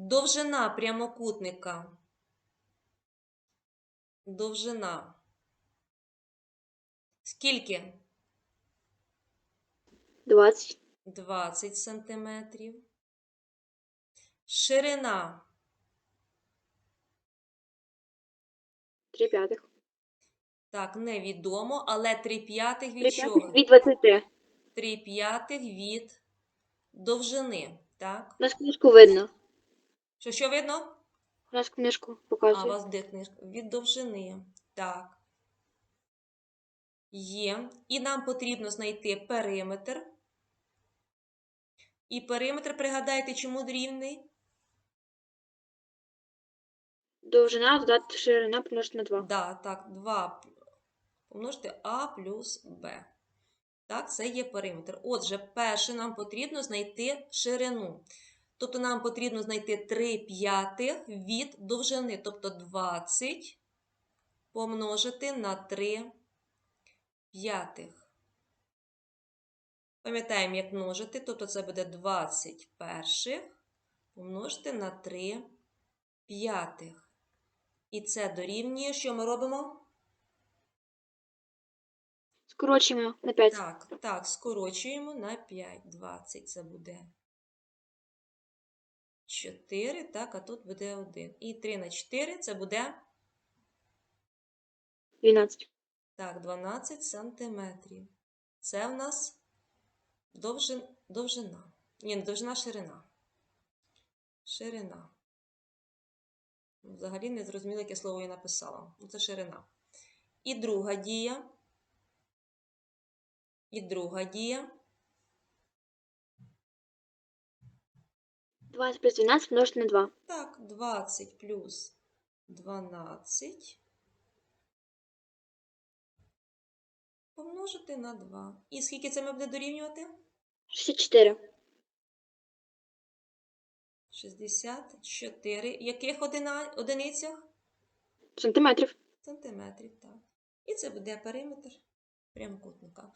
Довжина прямокутника. Довжина. Скільки? 20. 20 сантиметрів. Ширина 3 п'ятих. так невідомо, але 3 п'ятих 3 від п'ятих чого? від 20. 3 п'ятих від довжини. Так? У нас книжку видно. Що, що видно? Нас книжку А, у вас де книжка? Від довжини. Так. Є. І нам потрібно знайти периметр. І периметр, пригадайте, чому рівний? Довжина додати ширина помножити на 2. Да, так, 2 помножити А плюс Б. Так, це є периметр. Отже, перше нам потрібно знайти ширину. Тобто нам потрібно знайти 3 п'ятих від довжини. Тобто 20 помножити на 3 п'ятих. Пам'ятаємо, як множити. Тобто це буде 20 перших помножити на 3 п'ятих. І це дорівнює, що ми робимо? Скорочуємо на 5. Так, так, скорочуємо на 5. 20 це буде 4, так, а тут буде 1. І 3 на 4 це буде, 12. так, 12 сантиметрів. Це в нас довжин, довжина. Ні, не довжина, ширина. Ширина. Ну, Взагалі не зрозуміло, яке слово я написала. Ну, Це ширина. І друга дія. І друга дія. 20 плюс 12 помножити на 2. Так, 20 плюс 12 помножити на 2. І скільки це ми буде дорівнювати? 64. 64. Яких одина... одиницях? Сантиметрів. Сантиметрів, так. І це буде периметр прямокутника.